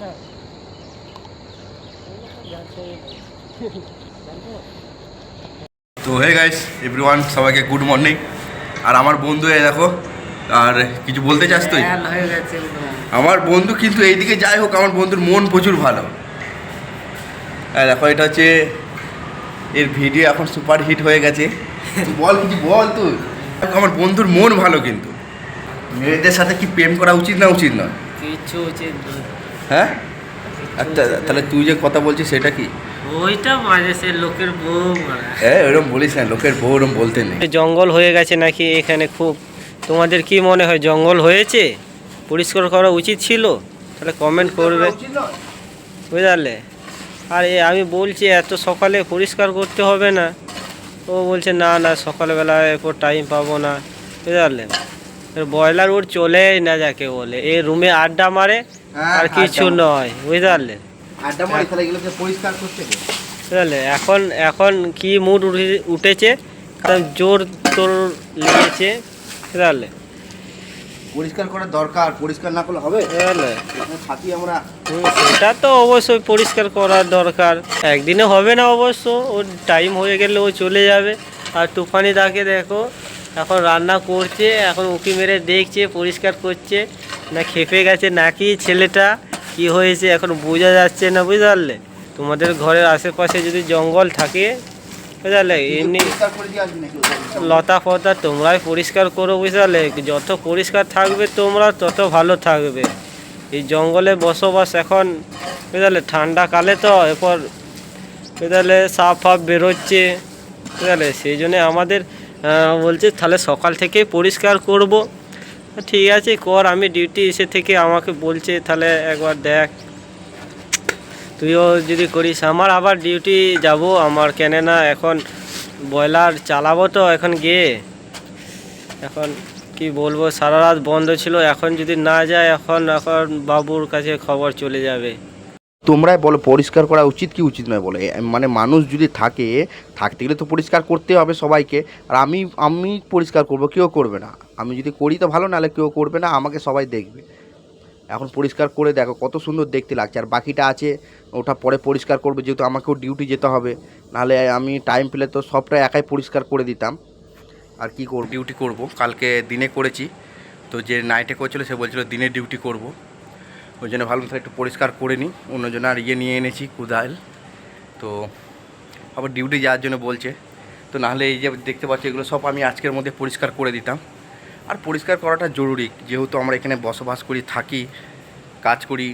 না তো hey guys everyone সবাইকে গুড মর্নিং আর আমার বন্ধু এই দেখো আর কিছু বলতে চাস তুই? হয়ে। আমার বন্ধু কিন্তু এইদিকে যাই হোক আমার বন্ধুর মন প্রচুর ভালো। আর দেখো এটা হচ্ছে এর ভিডিও এখন সুপার হিট হয়ে গেছে। বল কিছু বল তুই। আমার বন্ধুর মন ভালো কিন্তু। মেয়েদের সাথে কি প্রেম করা উচিত না উচিত নয়? কিচ্ছু উচিত। হ্যাঁ? আচ্ছা তাহলে তুই যে কথা বলছিস সেটা কি? ওইটা মাঝে সে লোকের বউ হ্যাঁ ওরকম বলিস না লোকের বউ বলতে নেই। জঙ্গল হয়ে গেছে নাকি এখানে খুব? তোমাদের কি মনে হয় জঙ্গল হয়েছে? পরিষ্কার করা উচিত ছিল? তাহলে কমেন্ট করবে। বুঝলে? আর এ আমি বলছি এত সকালে পরিষ্কার করতে হবে না। ও বলছে না না সকালবেলা এরপর টাইম পাবো না। বুঝলে? ব্রয়লার ওর চলেই না যাকে বলে। এ রুমে আড্ডা মারে আর কিছু নয় পরিষ্কার করতে বুঝলে এখন এখন কি মুড উঠে- উঠেছে? কারণ জোর তোর লেগেছে বুঝলে। পরিষ্কার করা দরকার পরিষ্কার না করলে হবে? থাকি আমরা। সেটা তো অবশ্যই পরিষ্কার করার দরকার। একদিনে হবে না অবশ্য ওর টাইম হয়ে গেলে ও চলে যাবে। আর তুফানি দাকে দেখো এখন রান্না করছে এখন উঁকি মেরে দেখছে পরিষ্কার করছে। না খেপে গেছে নাকি ছেলেটা? কি হয়েছে? এখন বোঝা যাচ্ছে না, বুঝলে? তোমাদের ঘরের আশেপাশে যদি জঙ্গল থাকে, বুঝলে? এমনি? লতা ফতা তোমরাই পরিষ্কার করো, বুঝলে? যত পরিষ্কার থাকবে তোমরা, তত ভালো থাকবে। এই জঙ্গলে বসবাস এখন, বুঝলে? ঠান্ডা কালে তো এরপর, বুঝলে, সাপ ফাপ বেরোচ্ছে, বুঝলে? সেই জন্যে আমাদের বলছে তাহলে সকাল থেকে পরিষ্কার করব। ঠিক আছে, কর, আমি ডিউটি এসে থেকে আমাকে বলছে, তাহলে একবার দেখ। তুইও যদি করিস, আমার আবার ডিউটি যাব, আমার কেন না এখন ব্রয়লার চালাবো তো এখন গিয়ে। এখন কি বলব, সারা রাত বন্ধ ছিল, এখন যদি না যায়, এখন এখন বাবুর কাছে খবর চলে যাবে। তোমরাই বলো, পরিষ্কার করা উচিত কি উচিত নয় বলে? মানে মানুষ যদি থাকে, থাকতে গেলে তো পরিষ্কার করতে হবে সবাইকে। আর আমি আমি পরিষ্কার করব, কেউ করবে না। আমি যদি করি তো ভালো, নাহলে কেউ করবে না, আমাকে সবাই দেখবে। এখন পরিষ্কার করে দেখো, কত সুন্দর দেখতে লাগছে। আর বাকিটা আছে, ওটা পরে পরিষ্কার করবে, যেহেতু আমাকেও ডিউটি যেতে হবে। নাহলে আমি টাইম পেলে তো সবটা একাই পরিষ্কার করে দিতাম। আর কি করব? ডিউটি করব, কালকে দিনে করেছি। তো যে নাইটে করেছিল, সে বলছিল দিনে ডিউটি করব। ওই জন্য ভাবলাম তাহলে একটু পরিষ্কার করে নিই। অন্যজন আর ইয়ে নিয়ে এনেছি, কুদাল। তো আবার ডিউটি যাওয়ার জন্য বলছে। তো নাহলে এই যে দেখতে পাচ্ছি, এগুলো সব আমি আজকের মধ্যে পরিষ্কার করে দিতাম। আর পরিষ্কার করাটা জরুরি, যেহেতু আমরা এখানে বসবাস করি, থাকি, কাজ করি,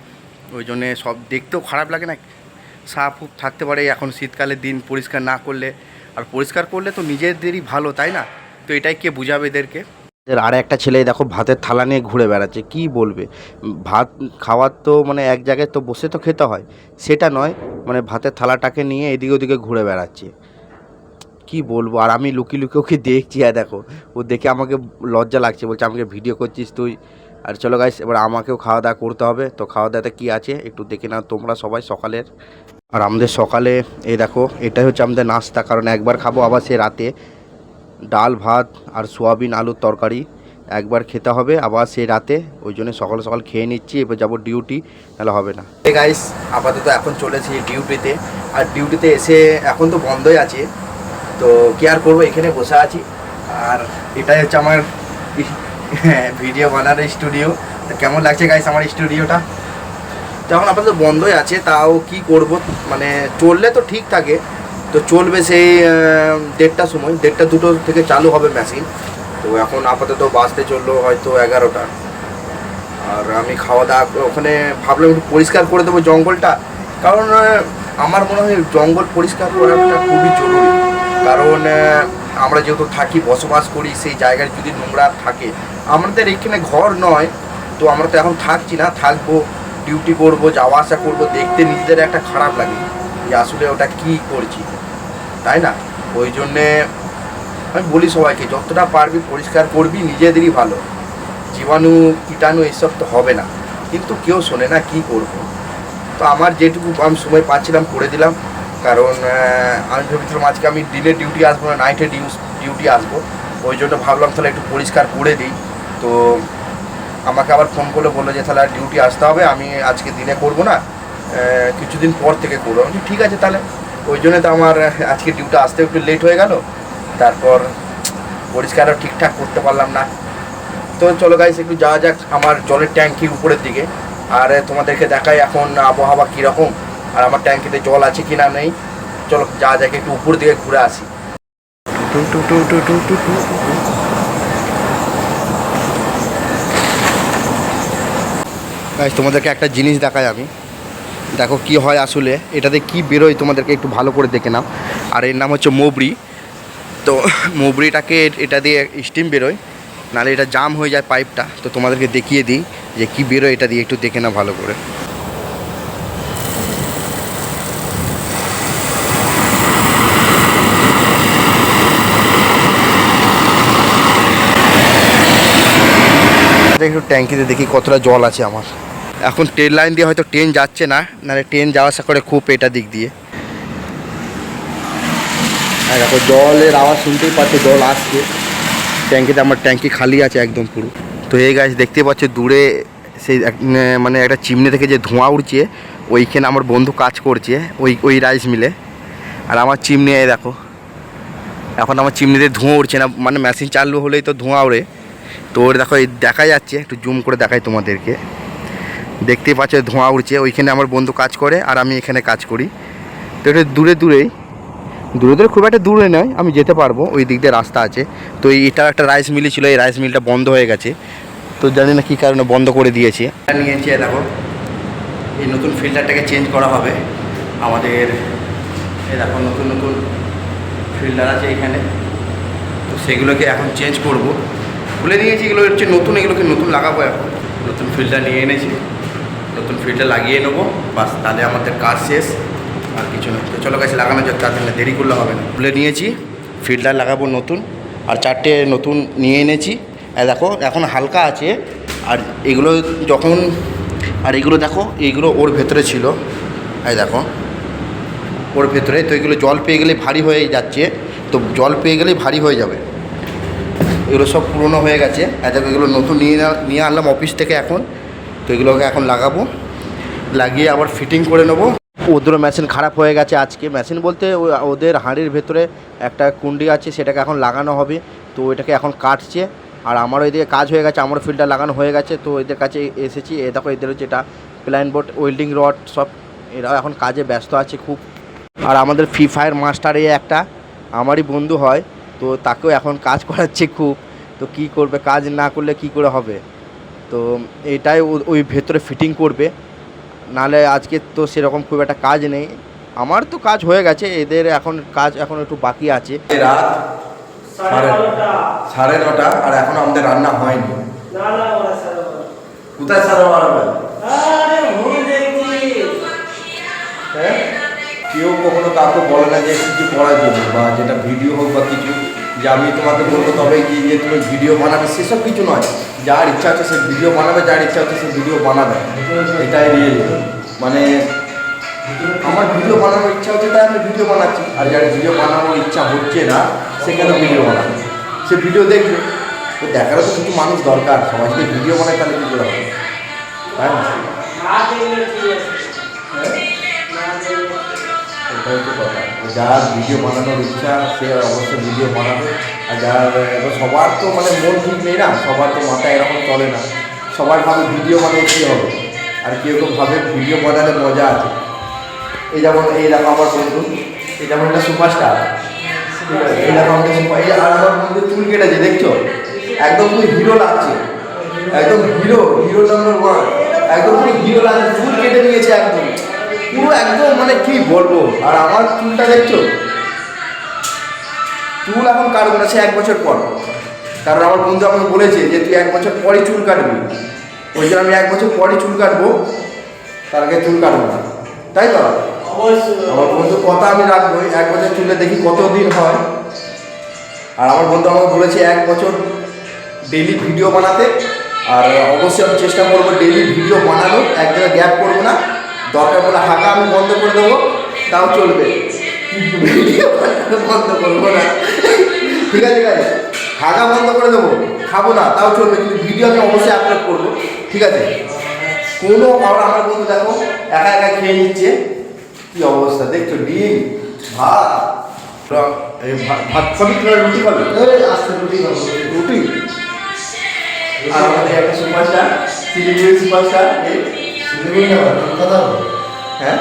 ওই জন্যে সব দেখতেও খারাপ লাগে না। সাপ থাকতে পারে, এখন শীতকালের দিন পরিষ্কার না করলে। আর পরিষ্কার করলে তো নিজেদেরই ভালো, তাই না? তো এটাই কে বুঝাবে এদেরকে? আর একটা ছেলে দেখো ভাতের থালা নিয়ে ঘুরে বেড়াচ্ছে, কি বলবে? ভাত খাওয়ার তো মানে এক জায়গায় তো বসে তো খেতে হয়। সেটা নয় মানে ভাতের থালাটাকে নিয়ে এদিকে ওদিকে ঘুরে বেড়াচ্ছে। কি বলব? আর আমি লুকি লুকি ওকে দেখছি, আর দেখো, ও দেখে আমাকে লজ্জা লাগছে, বলছে, আমাকে ভিডিও করছিস তুই? আর চলো গাইস এবার আমাকেও খাওয়া দাওয়া করতে হবে। তো খাওয়া দাওয়াতে কী আছে? একটু দেখে নাও তোমরা সবাই সকালের। আর আমাদের সকালে, এই দেখো, এটাই হচ্ছে আমাদের নাস্তা, কারণ একবার খাব আবার সে রাতে। ডাল, ভাত আর সোয়াবিন, আলুর তরকারি একবার খেতে হবে। আবার সেই রাতে ওই জন্য সকাল সকাল খেয়ে নিচ্ছি, এবার যাব ডিউটি তাহলে হবে না। এই গাইস আপাতত এখন চলেছি ডিউটিতে আর ডিউটিতে এসে এখন তো বন্ধই আছে। তো কি আর করব, এখানে বসে আছি। আর এটাই হচ্ছে আমার ভিডিও বানানোর স্টুডিও তো কেমন লাগছে গাইস আমার স্টুডিওটা তো এখন আপাতত বন্ধই আছে, তাও কি করব মানে চললে তো ঠিক থাকে। তো চলবে সেই দেড়টার সময়। দেড়টা দুটো থেকে চালু হবে মেশিন তো এখন আপাতত বাসতে চলল হয়তো এগারোটা। আর আমি খাওয়া দাওয়া ওখানে ভাবলাম একটু পরিষ্কার করে দেবো জঙ্গলটা। কারণ আমার মনে হয় জঙ্গল পরিষ্কার করাটা খুবই জরুরি। কারণ আমরা যেহেতু থাকি, বসবাস করি, সেই জায়গায় যদি নোংরা থাকে, আমাদের এখানে ঘর নয়, তো আমরা তো এখন থাকছি না। থাকব ডিউটি করব, যাওয়া আসা করব, দেখতে নিজেদের একটা খারাপ লাগে যে আসলে ওটা কি করছি। তাই না? ওই জন্যে আমি বলি সবাইকে, যতটা পারবি পরিষ্কার করবি, নিজেদেরই ভালো। জীবাণু, কীটাণু এইসব তো হবে না। কিন্তু কেউ শোনে না কি করব। তো আমার যেটুকু আমি সময় পাচ্ছিলাম, করে দিলাম। কারণ আমি ভেবেছিলাম আজকে আমি দিনে ডিউটি আসব না নাইটে ডিউটি আসব। ওই জন্য ভাবলাম তাহলে একটু পরিষ্কার করে দিই। তো আমাকে আবার ফোন করলে, বলল যে তাহলে ডিউটি আসতে হবে, আমি আজকে দিনে করব না কিছুদিন পর থেকে করব। আমি ঠিক আছে তাহলে। ওই জন্য তো আমার, আজকে ডিউটা আসতে একটু লেট হয়ে গেল। তারপর পরিষ্কারও ঠিকঠাক করতে পারলাম না। তো চলো গাইস একটু যাওয়া যাক আমার জলের ট্যাঙ্কি উপরের দিকে। আর তোমাদেরকে দেখাই এখন আবহাওয়া কীরকম, আর আমার ট্যাঙ্কিতে জল আছে কি না নেই। চলো যাওয়া যাক, একটু উপর দিকে ঘুরে আসি। তোমাদেরকে একটা জিনিস দেখাই আমি। দেখো কি হয় আসলে, এটাতে কি বেরোয় তোমাদেরকে একটু ভালো করে দেখে নাও। আর এর নাম হচ্ছে মোবরি তো মোবরিটাকে এটা দিয়ে স্টিম বেরোয়, নাহলে এটা জাম হয়ে যায় পাইপটা তো তোমাদেরকে দেখিয়ে দিই যে কি বেরোয় এটা দিয়ে, একটু দেখে নাও ভালো করে। একটু ট্যাঙ্কিতে দেখি কতটা জল আছে আমার। এখন ট্রেন লাইন দিয়ে হয়তো ট্রেন যাচ্ছে না, নাহলে ট্রেন যাওয়া আসা করে খুব এটা দিক দিয়ে। আর দেখো, জলের আওয়াজ শুনতেই পাচ্ছে, জল আসছে। ট্যাঙ্কিতে আমার ট্যাঙ্কি খালি আছে একদম পুরো। তো এই গাছ দেখতে পাচ্ছ, দূরে সেই মানে একটা চিমনি থেকে যে ধোঁয়া উঠছে ওইখানে আমার বন্ধু কাজ করছে, ওই ওই রাইস মিলে আর আমার চিমনি দেখো। এখন আমার চিমনিতে ধোঁয়া উঠছে না মানে মেশিন চালু হলেই তো ধোঁয়া ওড়ে। তো ওর দেখো দেখা যাচ্ছে, একটু জুম করে দেখাই তোমাদেরকে। দেখতেই পাচ্ছে ধোঁয়া উঠছে ওইখানে আমার বন্ধু কাজ করে আর আমি এখানে কাজ করি। তো এটা দূরে দূরেই, দূরে দূরে খুব একটা দূরে নয়, আমি যেতে পারব, ওই দিক দিয়ে রাস্তা আছে। তো এটা একটা রাইস মিলই ছিল, এই রাইস মিলটা বন্ধ হয়ে গেছে। তো জানি না কী কারণে বন্ধ করে দিয়েছে। নিয়েছি দেখো, এই নতুন ফিল্টারটাকে চেঞ্জ করা হবে। আমাদের দেখো নতুন নতুন ফিল্টার আছে এখানে। তো সেগুলোকে এখন চেঞ্জ করব। খুলে নিয়েছি, এগুলো হচ্ছে নতুন, এগুলোকে নতুন লাগাবো এখন। নতুন ফিল্টার নিয়ে এনেছি। নতুন ফিল্টার লাগিয়ে নেব। বাস, তাহলে আমাদের কাজ শেষ। আর কিছু না। তো চলো কাছে লাগানো যাক তার জন্য দেরি করলে হবে না। খুলে নিয়েছি ফিল্টার লাগাবো নতুন। আর চারটে নতুন নিয়ে এনেছি। আর দেখো, এখন হালকা আছে। আর এগুলো যখন, আর এগুলো দেখো এইগুলো ওর ভেতরে ছিল। এই দেখো, ওর ভেতরে। তো এগুলো জল পেয়ে গেলে ভারী হয়ে যাচ্ছে। তো জল পেয়ে গেলেই ভারী হয়ে যাবে। এগুলো সব পুরনো হয়ে গেছে। আর দেখো, এগুলো নতুন নিয়ে নিয়ে আনলাম অফিস থেকে এখন। তো এগুলোকে এখন লাগাবো। লাগিয়ে আবার ফিটিং করে নেব। ওদেরও মেশিন খারাপ হয়ে গেছে আজকে। মেশিন বলতে ওদের হাঁড়ির ভেতরে একটা কুন্ডি আছে, সেটাকে এখন লাগানো হবে। তো ওইটাকে এখন কাটছে। আর আমারও এদিকে কাজ হয়ে গেছে আমারও ফিল্টার লাগানো হয়ে গেছে। তো এদের কাছে এসেছি। এ দেখো, এদের যেটা প্ল্যান বোর্ড ওয়েল্ডিং রড সব। এরাও এখন কাজে ব্যস্ত আছে খুব। আর আমাদের ফ্রি ফায়ার মাস্টার একটা আমারই বন্ধু হয়। তো তাকেও এখন কাজ করাচ্ছে খুব। তো কি করবে, কাজ না করলে কি করে হবে? তো এটাই ওই ভেতরে ফিটিং করবে। নালে আজকে তো সেরকম খুব একটা কাজ নেই। আমার তো কাজ হয়ে গেছে এদের এখন কাজ এখন একটু বাকি আছে। রাত সাড়ে সাড়ে নটা আর এখনও আমাদের রান্না হয়নি। কোথায় সাড়ে হ্যাঁ? কেউ কখনো কাউকে বলে না যে কিছু করার জন্য বা যেটা ভিডিও হোক বা কিছু। যে আমি তোমাকে বলব তবে কি যে তুমি ভিডিও বানাবে সেসব কিছু নয়। যার ইচ্ছা হচ্ছে সে ভিডিও বানাবে যার ইচ্ছা হচ্ছে সে ভিডিও বানাবে। এটাই রিয়েল মানে আমার ভিডিও বানানোর ইচ্ছা হচ্ছে তাই আমি ভিডিও বানাচ্ছি। আর যার ভিডিও বানানোর ইচ্ছা হচ্ছে না সে কেন ভিডিও বানাবে? সে ভিডিও দেখবে। তো দেখারও তো কিছু মানুষ দরকার। সবাই যদি ভিডিও বানায় তাহলে কী করে হবে? তাই না? যার ভিডিও বানানোর ইচ্ছা, সে অবশ্যই ভিডিও বানাবে। আর যার সবার তো মানে মন ঠিক নেই না, সবার তো মাথায় এরকম চলে না। সবার ভাবে ভিডিও বানিয়ে কী হবে? আর কেউ কেউ ভাবে ভিডিও বানালে মজা আছে। এই যেমন, এই দেখো আমার বন্ধু, এই যেমন একটা সুপারস্টার এই দেখো আমাদের সুপার এই আর আমার বন্ধু চুল কেটেছে, দেখছ? একদম পুরো হিরো লাগছে। একদম হিরো হিরো নাম্বার ওয়ান একদম পুরো হিরো লাগছে। চুল কেটে নিয়েছে একদম। পুরো একদম মানে কি বলব? আর আমার চুলটা দেখছ? চুল এখন কাটবো না সে এক বছর পর। কারণ আমার বন্ধু আমাকে বলেছে যে তুই এক বছর পরই চুল কাটবি। ওই জন্য আমি এক বছর পরই চুল কাটবো তার আগে চুল কাটবো না। তাই তো? আমার বন্ধু কথা আমি রাখব এক বছর চুলে দেখি কত দিন হয়। আর আমার বন্ধু আমাকে বলেছে এক বছর ডেলি ভিডিও বানাতে। আর অবশ্যই আমি চেষ্টা করব ডেলি ভিডিও বানানো এক জায়গায় গ্যাপ করব না। দরকার পড়লে হাঁকা আমি বন্ধ করে দেবো তাও চলবে। বন্ধ করব না। ঠিক আছে ঠিক আছে খাওয়া বন্ধ করে দেবো খাব না তাও চলবে কিন্তু ভিডিও আমি অবশ্যই আপলোড করব ঠিক আছে? কোনো আর আমার বন্ধু দেখো একা একা খেয়ে নিচ্ছে কি অবস্থা দেখছ ডিম ভাত ভাত ভাত খাবি রুটি খাবি? আস্তে রুটি খাব। রুটি? আর আমাদের একটা সুপারস্টার সুপারস্টার হ্যাঁ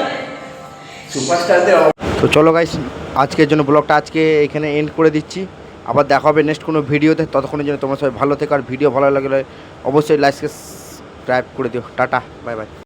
তো চলো গাইস আজকের জন্য ব্লগটা আজকে এখানে এন্ড করে দিচ্ছি। আবার দেখা হবে নেক্সট কোনো ভিডিওতে। ততক্ষণের জন্য তোমার সবাই ভালো থেকো আর ভিডিও ভালো লাগলে অবশ্যই লাইক সাবস্ক্রাইব করে দিও। Tata bye bye